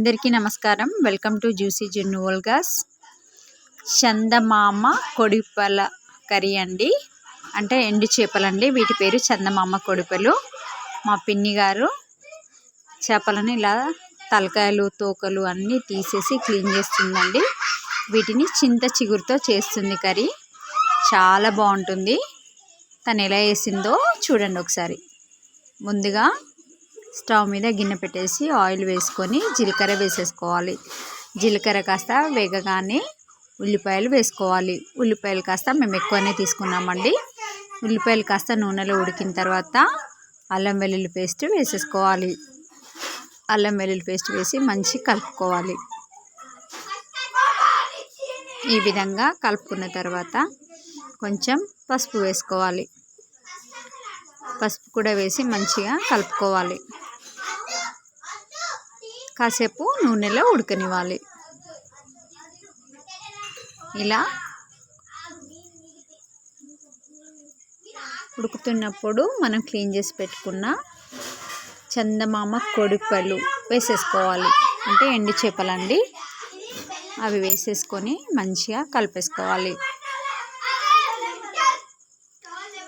అందరికీ నమస్కారం. Welcome to juicy జున్నువల్ చందమామ కొడిపల కర్రీ అండి. అంటే ఎండు చేపలండి. వీటి పేరు చందమామ కొడిపలు. మా పిన్ని గారు చేపలను ఇలా తలకాయలు తోకలు అన్నీ తీసేసి క్లీన్ చేస్తుందండి. వీటిని చింత చిగురుతో చేస్తుంది కర్రీ. చాలా బాగుంటుంది. తను ఎలా వేసిందో చూడండి ఒకసారి. ముందుగా స్టవ్ మీద గిన్నె పెట్టేసి ఆయిల్ వేసుకొని జీలకర్ర వేసేసుకోవాలి. జీలకర్ర కాస్త వేగగానే ఉల్లిపాయలు వేసుకోవాలి. ఉల్లిపాయలు కాస్త మేము ఎక్కువనే తీసుకున్నామండి. ఉల్లిపాయలు కాస్త నూనెలో ఉడికిన తర్వాత అల్లం వెల్లుల్లి పేస్ట్ వేసేసుకోవాలి. అల్లం వెల్లుల్లి పేస్ట్ వేసి మంచి కలుపుకోవాలి. ఈ విధంగా కలుపుకున్న తర్వాత కొంచెం పసుపు వేసుకోవాలి. పసుపు కూడా వేసి మంచిగా కలుపుకోవాలి. కాసేపు నూనెలో ఉడకనివ్వాలి. ఇలా ఉడుకుతున్నప్పుడు మనం క్లీన్ చేసి పెట్టుకున్న చందమామ కొడుపలు వేసేసుకోవాలి. అంటే ఎండు చేపలండి. అవి వేసేసుకొని మంచిగా కలిపేసుకోవాలి.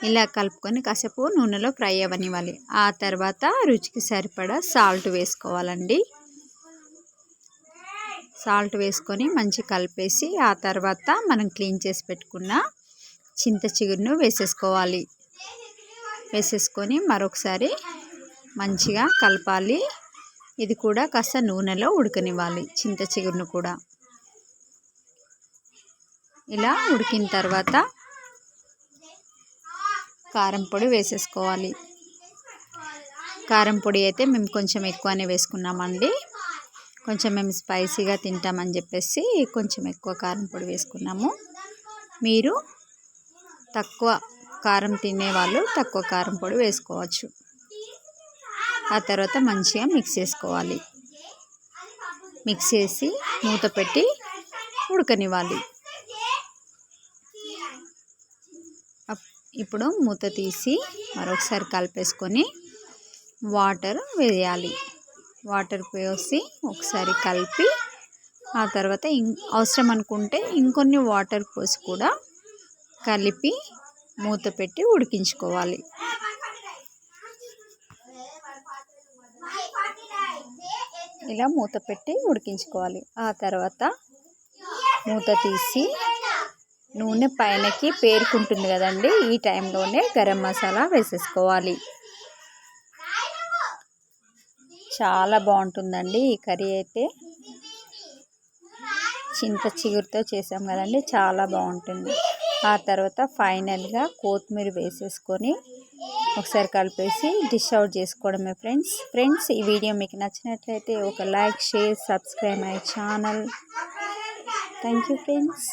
ఇలా కలుపుకొని కాసేపు నూనెలో ఫ్రై అవ్వనివ్వాలి. ఆ తర్వాత రుచికి సరిపడా సాల్ట్ వేసుకోవాలండి. సాల్ట్ వేసుకొని మంచి కలిపేసి ఆ తర్వాత మనం క్లీన్ చేసి పెట్టుకున్న చింత చిగురును వేసేసుకోవాలి. వేసేసుకొని మరొకసారి మంచిగా కలపాలి. ఇది కూడా కాస్త నూనెలో ఉడకనివ్వాలి చింత చిగురును కూడా. ఇలా ఉడికిన తర్వాత కారం పొడి వేసేసుకోవాలి. కారం పొడి అయితే మేము కొంచెం ఎక్కువనే వేసుకున్నామండి. కొంచెం మేము స్పైసీగా తింటామని చెప్పేసి కొంచెం ఎక్కువ కారం పొడి వేసుకున్నాము. మీరు తక్కువ కారం తినేవాళ్ళు తక్కువ కారం పొడి వేసుకోవచ్చు. ఆ తర్వాత మంచిగా మిక్స్ చేసుకోవాలి. మిక్స్ చేసి మూత పెట్టి ఉడకనివ్వాలి. ఇప్పుడు మూత తీసి మరొకసారి కలిపేసుకొని వాటర్ వేయాలి. వాటర్ పోసి ఒకసారి కలిపి ఆ తర్వాత ఇం అవసరం అనుకుంటే ఇంకొన్ని వాటర్ పోసి కూడా కలిపి మూత పెట్టి ఉడికించుకోవాలి. ఇలా మూత పెట్టి ఉడికించుకోవాలి. ఆ తర్వాత మూత తీసి నూనె పైనకి పేరుకుంటుంది కదండి ఈ టైంలోనే గరం మసాలా వేసేసుకోవాలి. చాలా బాగుంటుందండి ఈ కర్రీ అయితే. చింత చిగురుతో చేసాం కదండి చాలా బాగుంటుంది. ఆ తర్వాత ఫైనల్గా కొత్తిమీర వేసేసుకొని ఒకసారి కలిపేసి డిష్ అవుట్ చేసుకోవడమే ఫ్రెండ్స్. ఫ్రెండ్స్ ఈ వీడియో మీకు నచ్చినట్లయితే ఒక like share subscribe my channel. Thank you friends.